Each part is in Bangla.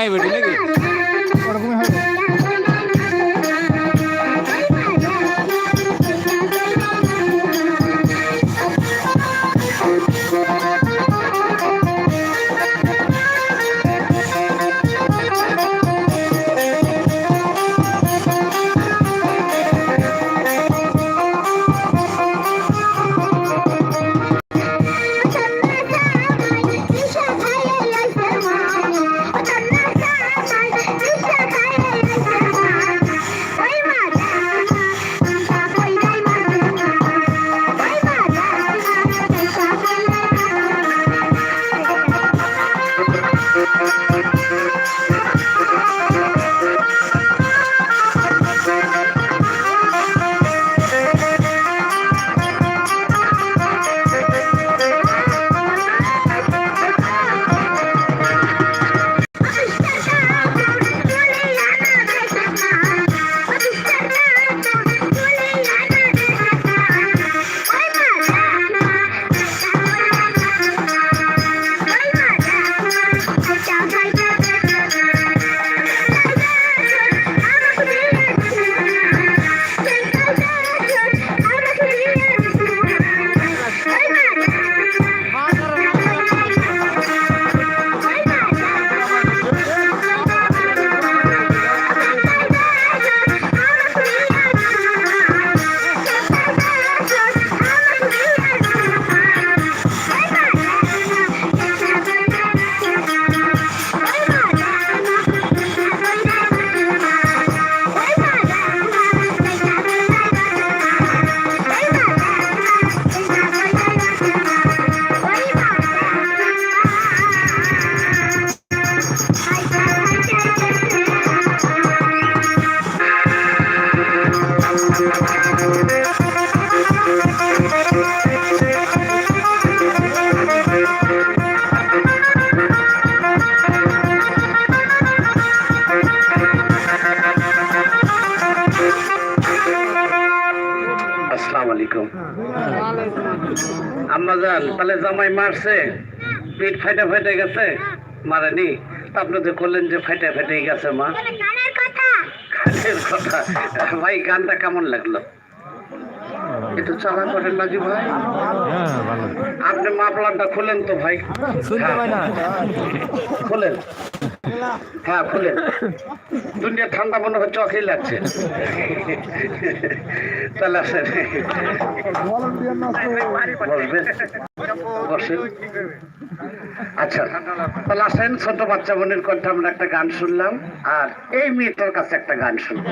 আমরা মায়ে আম্মা জান তাহলে জামাই মারছে। পেট ফাইটা ফাইটে গেছে। মারেনি। আপনি তো করলেন যে ফাইটা ফাইটে গেছে মা। গানের কথা। ভাই গানটা কেমন লাগল? একটু চালা করেন নাজি ভাই। আপনি মাফলারটা খুলেন তো ভাই। খুলেন। হ্যাঁ খুলেন দুনিয়া ঠান্ডা মনে হচ্ছে চখেই লাগছে। তাহলে আসেন। বসেন আচ্ছা তাহলে আসেন ছোট বাচ্চা বোনের কণ্ঠে আমরা একটা গান শুনলাম আর এই মেয়েটার কাছে একটা গান শুনব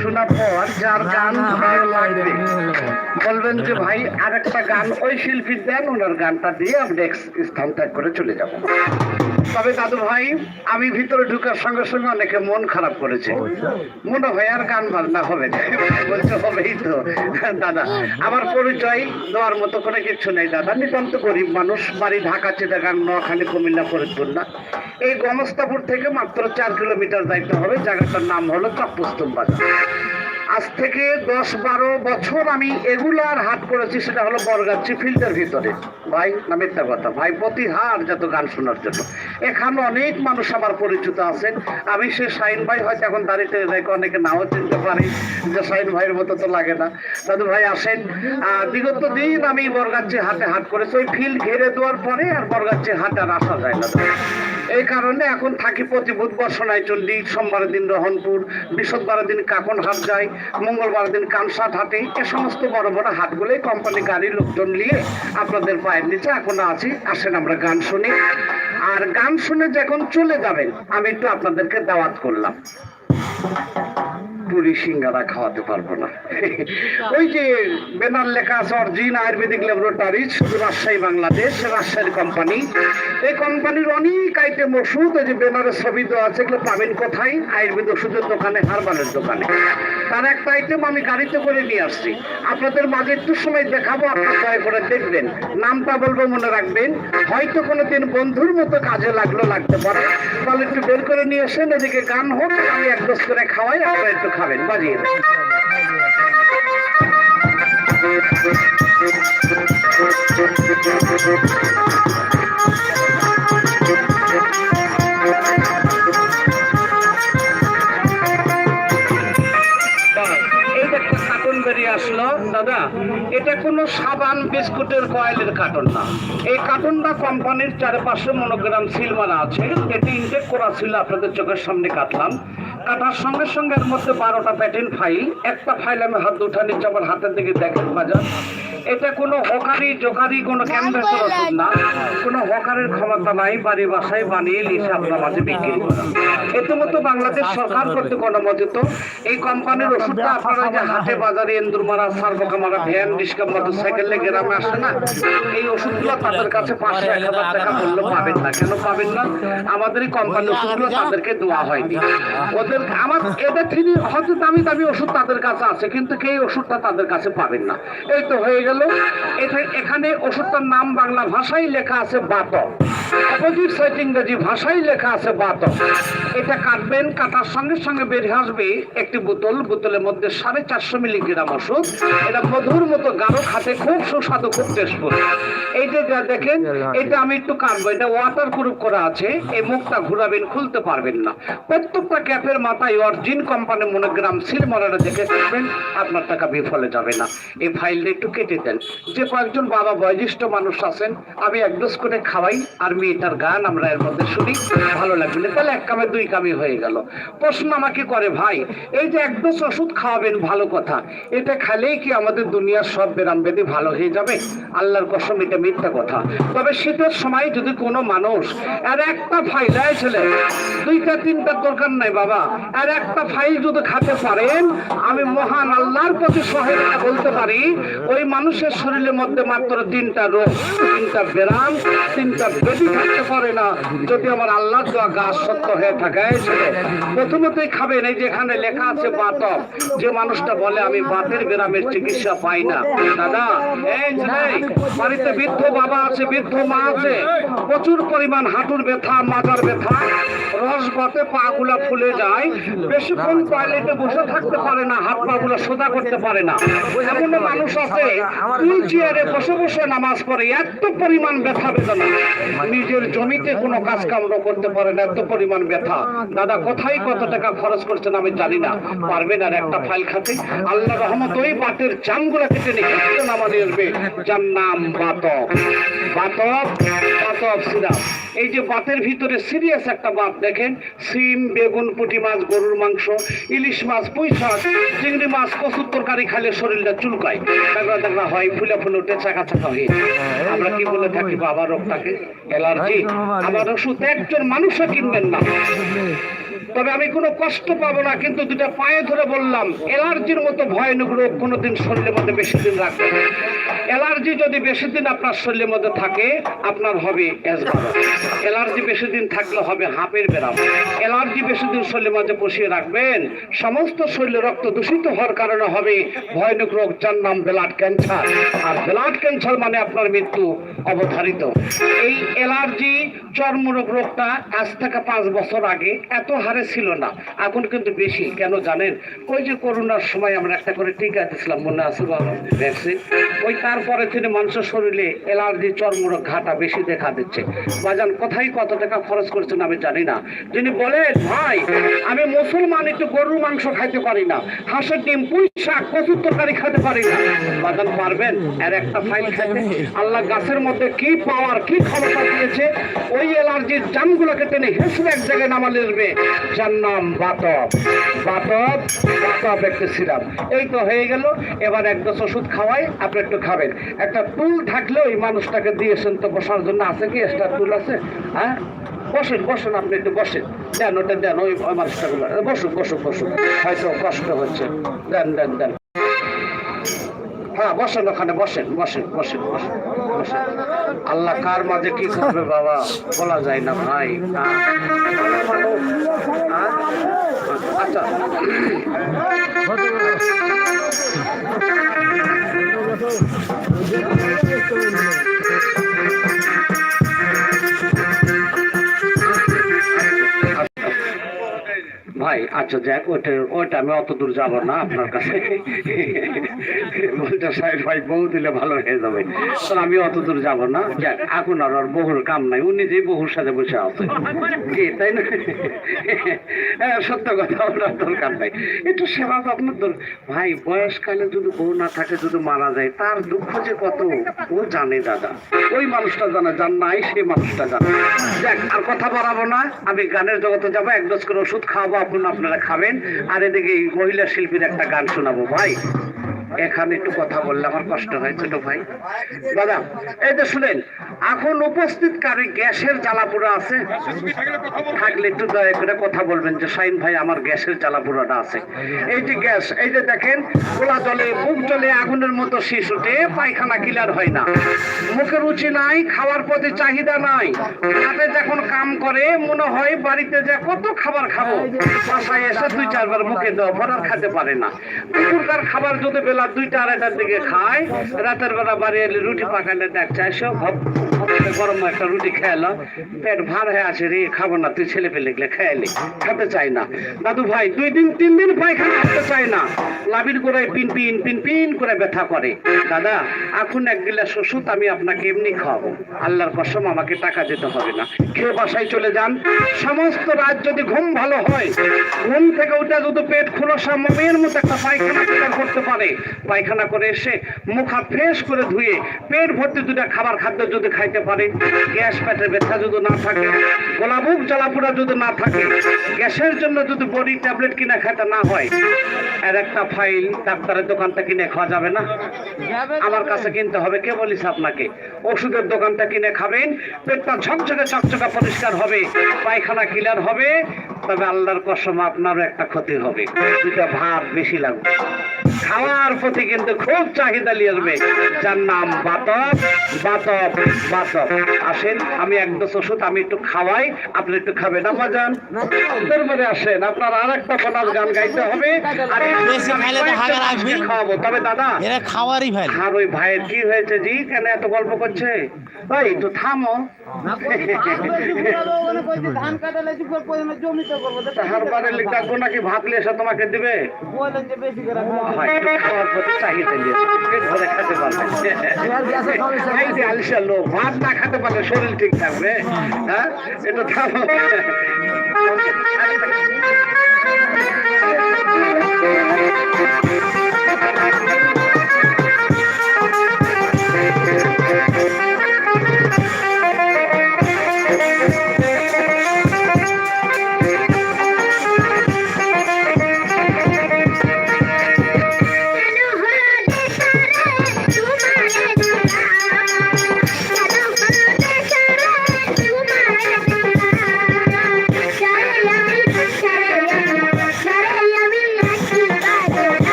শোনার পর যার গান ভালো লাগবে বলবেন যে ভাই আর একটা গান ওই শিল্পীর দেন ওনার গানটা দিয়ে আমি নেক্সট স্থান ত্যাগ করে চলে যাব। তবে দাদু ভাই আমি ভিতরে ঢুকার সঙ্গে সঙ্গে অনেকে মন খারাপ করেছে। মনে হয় আর গান বাজনা হবে না। বলছে হবেই তো দাদা। আমার পরিচয় দেওয়ার মতো কোনো কিছু নেই দাদা। নিতান্ত গরিব মানুষ, বাড়ি ঢাকা, চিটাগাং, নোয়াখালী, কুমিল্লা, ফরিদপুর না। এই গমস্তাপুর থেকে মাত্র চার কিলোমিটার যাইতে হবে, জায়গাটার নাম হলো চাপুস্তম বাজার। আজ থেকে দশ বারো বছর আমি এগুলার হাট করেছি, সেটা হলো বরগাছি ফিল্ডের ভিতরে। ভাই, না মিথ্যা কথা, ভাই প্রতি হার যত গান শোনার জন্য। এখানে অনেক মানুষ আমার পরিচিত আছেন। আমি সে শাইন ভাই হয়তো এখন দাঁড়িয়ে রেখে অনেকে নাও চিনতে পারি যে শাইন ভাইয়ের মতো তো লাগে না। দাদু ভাই আসেন। বিগত দিন আমি বরগাছি হাটে হাট করেছি। ওই ফিল্ড ঘিরে দেওয়ার পরে আর বরগাছি হাটে আর আসা যায় না। এই কারণে এখন থাকি প্রতি বুধবার সোনাই চল্লি সোমবারের দিন রহনপুর, বৃহস্পতিবারের দিন কাকন হাট যাই মঙ্গলবার দিন কামসাট হাটে। এ সমস্ত বড় বড় হাটগুলোই কোম্পানি গাড়ির লোকজন নিয়ে আপনাদের পায়ের নিচে এখন আছি। আসেন আমরা গান শুনি। আর গান শুনে যখন চলে যাবেন আমি একটু আপনাদেরকে দাওয়াত করলাম। পুরি সিঙ্গারা খাওয়াতে পারব না। ওই যে ব্যানার লেখা আছে, origin ayurvedic laboratory Rajshahi, Bangladesh, রাজশাহীর কোম্পানি এই কোম্পানির অনেক আইটেম ওষুধ ওই যে ব্যানারের ছবি দেওয়া আছে, এগুলো পাবেন কোথায়? আয়ুর্বেদ ওষুধের দোকানে, হারবালের দোকানে। তার একটা আইটেম আমি গাড়িতে করে নিয়ে আসছি। আপনাদের মাঝে একটু সময় দেখাবো, আপনার দয়া করে দেখবেন। নামটা বলব, মনে রাখবেন। হয়তো কোনোদিন বন্ধুর মতো কাজে লাগল, লাগতে পারে। তাহলে একটু বের করে নিয়ে আসেন, এদিকে গান হোক, আমি এক দোষ করে খাওয়াই, আপনারা একটু খাবেন, বাজিয়ে আসলো। দাদা, এটা কোনো সাবান, বিস্কুটের কয়েলের কার্টুন না। এই কার্টুনটা কোম্পানির চারপাশে মনোগ্রাম সিল মারা আছে। এটি ইনটেক করা ছিল আপনাদের চোখের সামনে কাটলাম। কাটার সঙ্গে সঙ্গে এর মধ্যে বারোটা প্যাটার্ন ফাইল একটা ফাইল আমি হাত উঠানি আমার হাতের দিকে দেখেন বাজার। এটা কোনো হকারি জোকারি কোনো ক্যানভাসের ওষুধ না কোনো হকারের ক্ষমতা নাই বাড়ি বাসায় বানিয়ে লিখে আপনার মাঝে বিক্রি করা। এতে মতো বাংলাদেশ সরকার কর্তৃক অনুমোদিত। এই কোম্পানির ওষুধটা আপনারা যে হাটে বাজারে এন্দুর মারা সার্বকা মারা ভ্যান রিক্সা মোটর সাইকেলে গ্রামে আসে না এই ওষুধগুলো তাদের কাছে পাঁচশো এক হাজার টাকা মূল্য পাবেন না। কেন পাবেন না? আমাদের এই কোম্পানির ওষুধগুলো তাদেরকে দেওয়া হয়নি। ওদের আমার এদের থেকে হয়তো দামি দামি ওষুধ তাদের কাছে আছে কিন্তু এই ওষুধটা তাদের কাছে পাবেন না? এই তো হয়ে গেল। এটা- এখানে ওষুধটার নাম বাংলা ভাষায় লেখা আছে বাতক। অপোজিট সাইড ইংরেজি ভাষায় লেখা আছে এটা কাটবেন, কাটার সঙ্গে সঙ্গে আসবে একটি বোতল, বোতলের মধ্যে সাড়ে চারশো মিলিগ্রাম ওষুধ। এটা মধুর মতো গাঢ় খাতে খুব সুস্বাদু, খুব টেস্টফুল। এই যা দেখেন, এটা আমি একটু কাটবো, এটা ওয়াটার প্রুফ করা আছে, এই মুখটা ঘুরাবেন, খুলতে পারবেন না। প্রত্যেকটা ক্যাপের মাথায় অরিজিন কোম্পানি মনোগ্রাম, সিল মারাটা দেখে থাকবেন আপনার টাকা বিফলে যাবে না। এই ফাইলটা একটু কেটে দেন। যে কয়েকজন বাবা বয়োজ্যেষ্ঠ মানুষ আছেন, আমি এক ডোজ করে খাওয়াই, আর মেয়েটার গান আমরা এর মধ্যে শুনি, ভালো লাগবে। তাহলে এক কামে, দুই কামে হয়ে গেল। প্রশ্ন আমাকে করে, ভাই, এই যে এক ডোজ ওষুধ খাওয়াবেন, ভালো কথা। এটা খেলেই কি আমাদের দুনিয়ার সব বেরাম ব্যাধি ভালো হয়ে যাবে? আল্লাহর কসম, এটা মিথ্যা কথা। তবে শীতের সময় যদি কোনো মানুষ, আর একটা ফাইলায় ছেলে, দুইটা, তিনটার দরকার নাই বাবা। আর একটা ফাইল যদি খাতে পারেন, আমি মহান আল্লাহর প্রতি সহায়তা বলতে পারি, ওই মানুষের শরীরের মধ্যে মাত্র তিনটা রোগ, তিনটা ব্যারাম তিনটা বেদি থাকতে পারে না। যদি আমার আল্লাহর দেওয়া গাছ সত্য হয়ে থাকে প্রথমতই খাবেন এই যে এখানে লেখা আছে বাতক। যে মানুষটা বলে আমি বাতের ব্যারামের চিকিৎসা পাই না। দাদা এই বাড়িতে বৃদ্ধ বাবা আছে বৃদ্ধ মা আছে প্রচুর পরিমাণ হাঁটুর ব্যথা মাজার ব্যথা। রস বাতে পা গুলা ফুলে যায়। বেশিক্ষণ টয়লেটে বসে থাকতে পারে না হাত পা গুলা সোজা করতে পারে না। এমন মানুষ আছে হুইল চেয়ারে বসে বসে নামাজ পড়ে এত পরিমাণ ব্যথা বেদনা। নিজের জমিতে কোনো কাজ কামড় করতে পারে না, এত পরিমাণ ব্যথা। দাদা, কোথায় কত টাকা খরচ করছেন আমি জানি না। পারবেন আর একটা ফাইল খাতে? আল্লাহ রহমত ওই বাতের জামগুলা কেটে নিয়ে আসবে যার নাম বাতক বাতক বাতক সিরাপ। এই যে বাতের ভিতরে সিরিয়াস একটা বাত, দেখেন? সিম, বেগুন, পুঁটি মাছ, গরুর মাংস, ইলিশ মাছ, পুঁই শাক, চিংড়ি মাছ, কচুর তরকারি খাইলে শরীরটা চুলকায়। দেখরা দেখরা হয়, ফুলে ফুলে উঠে চাকা চাকা হয়ে। আমরা কি বলে থাকি বাবা রোগটাকে? অ্যালার্জি আমার ওষুধ একজন মানুষও কিনবেন না। তবে আমি কোনো কষ্ট পাবো না, কিন্তু দুটা পায়ে ধরে বললাম অ্যালার্জির মতো ভয়ানক রোগ কোনোদিন শরীরের মধ্যে বেশি দিন রাখবে না। অ্যালার্জি যদি বেশি দিন আপনার শরীরের মধ্যে থাকে, আপনার হবে অ্যালার্জি বেশি দিন থাকলে হবে হাঁপের বেরাম অ্যালার্জি বেশি দিন শরীরের মধ্যে বসিয়ে রাখবেন। সমস্ত শরীরে রক্ত দূষিত হওয়ার কারণে হবে ভয়ানক রোগ যার নাম ব্লাড ক্যান্সার। আর ব্লাড ক্যান্সার মানে আপনার মৃত্যু অবধারিত। এই অ্যালার্জি চর্মরোগ রোগটা আজ থেকে পাঁচ বছর আগে এত হারে ছিল না, এখন কিন্তু বেশি। কেন জানেন? ওই যে করোনার সময় আমরা একটা করে টিকা দিছিলাম মনে আছে ভ্যাকসিন। ওই তারপরে থেকে মানুষের শরীরে অ্যালার্জি চর্মরোগ, ঘাটা বেশি দেখা দিচ্ছে। বাজান কোথায় কত টাকা খরচ করছেন আমি জানি না। যিনি বলেন, ভাই, আমি মুসলমান, একটু গরুর মাংস খাইতে পারি না। হাঁসের ডিম পুঁই শাক কচুর তরকারি খেতে পারি না। বাজান, পারবেন? আর একটা ফাইল খাইতে আল্লাহ গাছের মধ্যে কি পাওয়ার কি ক্ষমতা দিয়েছে, ওই অ্যালার্জির জামগুলোকে টেনে হেসে এক জায়গায় নামা লিখবে যার নাম বাতক বাতক বাতক একটু সিরাপ। এই তো হয়ে গেল, এবার এক দশ ওষুধ খাওয়াই, আপনি একটু খাবেন। একটা টুল থাকলে ওই মানুষটাকে দিয়েছেন তো বসার জন্য আছে কি? এক্সট্রা টুল আছে? হ্যাঁ? বসেন বসেন, আপনি একটু বসেন। দেন, ওটা দেন, ওই ওই মানুষটা বসুন বসুন বসুন। হয়তো কষ্ট হচ্ছে। দেন দেন দেন। হ্যাঁ বসেন ওখানে, বসেন বসেন বসেন বসেন বসেন। আল্লাহ কার মাঝে কি করবে বাবা? বলা যায় না ভাই হ্যাঁ। আচ্ছা। ভাই আচ্ছা যাক ওইটা ওইটা আমি অত দূর যাব না আপনার কাছে। বলতে ভাই দিলে ভালো হয়ে যাবে। আমি অত দূর যাব না। এখন আর বহুর কাম নাই। উনি যে বহুর সাথে বসে আছে। তাই না? হ্যাঁ, সত্য কথা দরকার নাই। একটু সেবা দর ভাই বয়সকালে যদি বউ না থাকে যদি মারা যায় তার দুঃখ যে কত? ও জানে দাদা। ওই মানুষটা জানে যার নাই সেই মানুষটা জানে। যাক আর কথা বাড়াবো না। আমি গানের জগতে যাব এক ডোজ করে ওষুধ খাওয়াবো আপনি আপনারা খাবেন। আর এদিকে মহিলা শিল্পীর একটা গান শোনাবো ভাই। এখানে একটু কথা বললে আমার কষ্ট হয়, ছোট ভাই। দাদা, এই যে শুনেন, এখন উপস্থিত কারি গ্যাসের জ্বালাপুরা আছে? থাকলে একটু দয়া করে কথা বলবেন যে শাইন ভাই, আমার গ্যাসের জ্বালাপুরাটা আছে। এই যে গ্যাস, এই যে দেখেন, খোলা জলে, মুখ জলে আগুনের মতো উঠে পায়খানা কিলার হয় না। মুখে রুচি নাই, খাওয়ার প্রতি চাহিদা নাই। হাতে যখন কাম করে, মনে হয় বাড়িতে যে কত খাবার খাব। বাসায় এসে দুই চারবার মুখে দেওয়া পর আর খেতে পারে না। দুপুরকার খাবার যদি বেলা দুইটা আড়াইটার দিকে খায়। রাতের বেলা বাড়ি এলে রুটি পাকালে দেখ চাইছো গরম একটা রুটি পেট ভার হয়ে আছে রে, খাব না, তুই ছেলে পেলে গেলে খেয়ালি, খেতে চাই না। দাদু ভাই, দুই দিন, তিন দিন পায়খানা চাই না। লাভির করে পিন পিন পিন পিন করে ব্যথা করে। দাদা, এখন এক গিলাস ওষুধ আমি আপনাকে এমনি খাওয়াবো। আল্লাহর কসম, আমাকে টাকা দিতে হবে না। খেয়ে বাসায় চলে যান। সমস্ত রাত যদি ঘুম ভালো হয়, ঘুম থেকে উঠে যদি পেট খোলা মেয়ের মতো একটা পায়খানা করতে পারে। পায়খানা করে এসে মুখ ফ্রেশ করে ধুয়ে পেট ভর্তি দুটা খাবার খাদ্য যদি খাইতে পারে। গ্যাস পেটের ব্যথা যদি না থাকে গোলাবুক জ্বালাপোড়া যদি না থাকে গ্যাসের জন্য যদি বডি ট্যাবলেট কিনে খেতে না হয় আর একটা ফাইল ডাক্তারের দোকানটা কিনে খাওয়া যাবে না? আমার কাছে কিনতে হবে কে বলিস আপনাকে? ওষুধের দোকানটা কিনে খাবেন পেটটা ঝকঝকে চকচকা পরিষ্কার হবে পায়খানা ক্লিয়ার হবে তবে আল্লাহর কসম আপনারও একটা ক্ষতি হবে। দুটা ভাত বেশি লাগবে। খাওয়ার প্রতি কিন্তু খুব চাহিদা নিয়ে আসবে। যার নাম বাতক বাতক বাতক আসেন আমি এক দোষ ওষুধ আমি একটু খাওয়াই আপনি একটু খাবেন। না বাজান দরবারে আসেন। আপনার আর একটা বনাস গান গাইতে হবে। আর খাওয়াবো। তবে দাদা খাওয়ারই ভাই। আর ওই ভাইয়ের কি হয়েছে জি? কেন এত গল্প করছে? ভাই একটু থামো। ভাত না খেতে পারলে শরীর ঠিক থাকবে হ্যাঁ এটা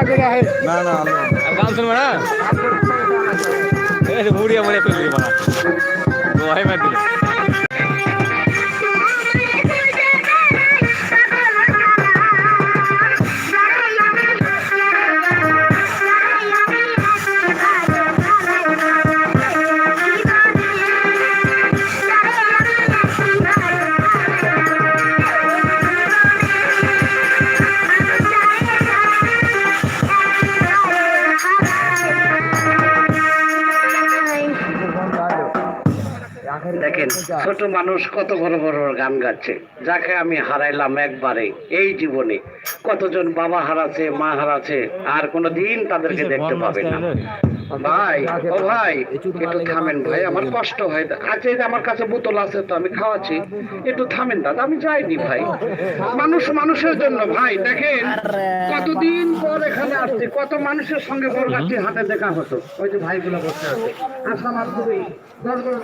করে आहे না না গান শুনবে না মুড়িয়া মুড়িয়া ফেলবি মানা তো হয় মাটি দেখেন ছোট মানুষ কত বড় বড় গান গাচ্ছে। যাকে আমি হারাইলাম একবারে এই জীবনে। কতজন বাবা হারাছে মা হারাছে আর কোনো দিন তাদেরকে দেখতে পাবে না। ভাই ও ভাই একটু থামেন ভাই আমার কষ্ট হয়। আজ যে আমার কাছে বোতল আছে তো আমি খাওয়াচ্ছি। একটু থামেন দাদা আমি যাইনি ভাই। মানুষ মানুষের জন্য ভাই দেখেন কতদিন পর এখানে আসছি কত মানুষের সঙ্গে বরগাছি হাতে দেখা হতো। ওই যে ভাইগুলো বসে আছে। দশ বছর